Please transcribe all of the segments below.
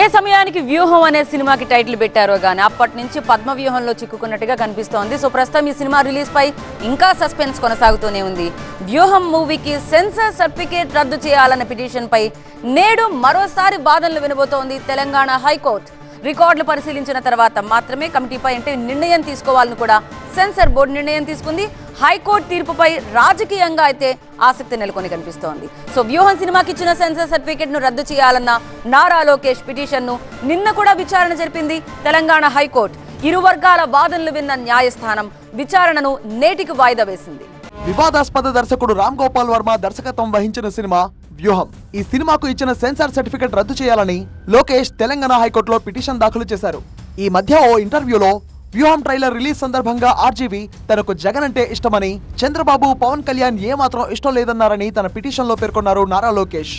ఏ సమయానికి వ్యూహం అనే సినిమాకి టైటిల్ పెట్టారో గానీ అప్పటి నుంచి పద్మ వ్యూహంలో చిక్కుకున్నట్టుగా కనిపిస్తోంది. సో ప్రస్తుతం ఈ సినిమా రిలీజ్ పై ఇంకా సస్పెన్స్ కొనసాగుతూనే ఉంది. వ్యూహం మూవీకి సెన్సార్ సర్టిఫికేట్ రద్దు చేయాలన్న పిటిషన్ పై నేడు మరోసారి వాదనలు వినబోతోంది తెలంగాణ హైకోర్టు. రికార్డులు పరిశీలించిన తర్వాత మాత్రమే కమిటీపై అంటే నిర్ణయం తీసుకోవాలని కూడా సెన్సార్ బోర్డు నిర్ణయం తీసుకుంది. హైకోర్టు తీర్పుపై రాజకీయంగా అయితే ఆసక్తి నెలకొని కనిపిస్తోంది. సో వ్యూహం సినిమాకి ఇచ్చిన సెన్సార్ సర్టిఫికేట్ను రద్దు చేయాలన్న నారా లోకేష్ పిటిషన్ను నిన్న కూడా విచారణ జరిపింది తెలంగాణ హైకోర్టు. ఇరు వర్గాల వాదనలు విన్న న్యాయస్థానం విచారణను నేటికి వాయిదా వేసింది. వివాదాస్పద దర్శకుడు రామ్ గోపాల్ వర్మ దర్శకత్వం వహించిన సినిమా వ్యూహం. ఈ సినిమాకు ఇచ్చిన సెన్సార్ సర్టిఫికెట్ రద్దు చేయాలని లోకేష్ తెలంగాణ హైకోర్టులో పిటిషన్ దాఖలు చేశారు. ఈ మధ్య ఓ ఇంటర్వ్యూలో వ్యూహం ట్రైలర్ రిలీజ్ సందర్భంగా ఆర్జీవి తనకు జగన్ అంటే ఇష్టమని చంద్రబాబు పవన్ కళ్యాణ్ ఏమాత్రం ఇష్టం లేదన్నారని తన పిటిషన్లో పేర్కొన్నారు Nara Lokesh.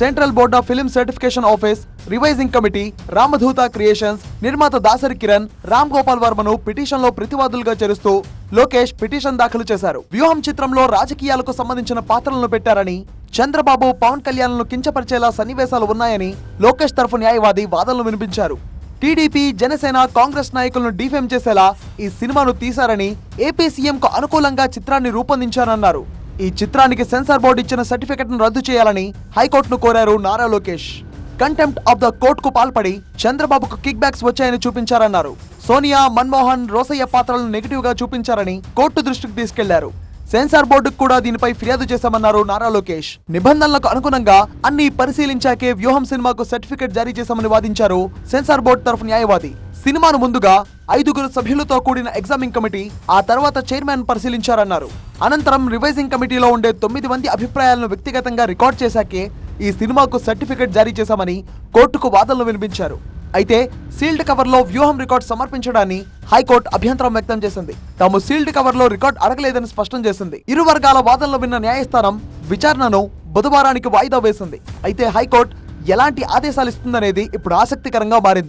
Central board of film certification office revising committee Ramadhoota creations నిర్మాత దాసరి కిరణ్ రామ్ గోపాల్ వర్మను పిటిషన్లో ప్రతివాదులుగా చేరుస్తూ లోకేష్ పిటిషన్ దాఖలు చేశారు. వ్యూహం చిత్రంలో రాజకీయాలకు సంబంధించిన పాత్రలను పెట్టారని చంద్రబాబు పవన్ కళ్యాణ్ను కించపరిచేలా సన్నివేశాలు ఉన్నాయని లోకేష్ తరఫు న్యాయవాది వాదనలు వినిపించారు. టీడీపీ జనసేన కాంగ్రెస్ నాయకులను డిఫేమ్ చేసేలా ఈ సినిమాను తీశారని ఏపీ సీఎంకు అనుకూలంగా చిత్రాన్ని రూపొందించారన్నారు. ఈ చిత్రానికి సెన్సార్ బోర్డు ఇచ్చిన సర్టిఫికెట్ను రద్దు చేయాలని హైకోర్టును కోరారు Nara Lokesh. Contempt of the కోర్టుకు పాల్పడి చంద్రబాబుకు కిక్ బ్యాక్స్ వచ్చాయని చూపించారన్నారు. సోనియా మన్మోహన్ రోసయ్య పాత్రలను నెగిటివ్గా చూపించారని కోర్టు దృష్టికి తీసుకెళ్ళారు. సెన్సార్ బోర్డుకు కూడా దీనిపై ఫిర్యాదు చేశామన్నారు నారా లోకేష్. నిబంధనలకు అనుగుణంగా అన్ని పరిశీలించాకే వ్యూహం సినిమాకు సర్టిఫికేట్ జారీ చేశామని వాదించారు సెన్సార్ బోర్డు తరఫు న్యాయవాది. సినిమాను ముందుగా ఐదుగురు సభ్యులతో కూడిన ఎగ్జామింగ్ కమిటీ ఆ తర్వాత చైర్మన్ పరిశీలించారన్నారు. అనంతరం రివైజింగ్ కమిటీలో ఉండే తొమ్మిది మంది అభిప్రాయాలను వ్యక్తిగతంగా రికార్డ్ చేశాకే ఈ సినిమాకు సర్టిఫికెట్ జారీ చేశామని కోర్టుకు వాదనలు వినిపించారు. అయితే సీల్డ్ కవర్లో వ్యూహం రికార్డ్ సమర్పించడాన్ని హైకోర్టు అభ్యంతరం వ్యక్తం చేసింది. తాము సీల్డ్ కవర్లో రికార్డ్ అడగలేదని స్పష్టం చేసింది. ఇరు వర్గాల వాదనలు విన్న న్యాయస్థానం విచారణను బుధవారానికి వాయిదా వేసింది. అయితే హైకోర్టు ఎలాంటి ఆదేశాలు ఇస్తుందనేది ఇప్పుడు ఆసక్తికరంగా మారింది.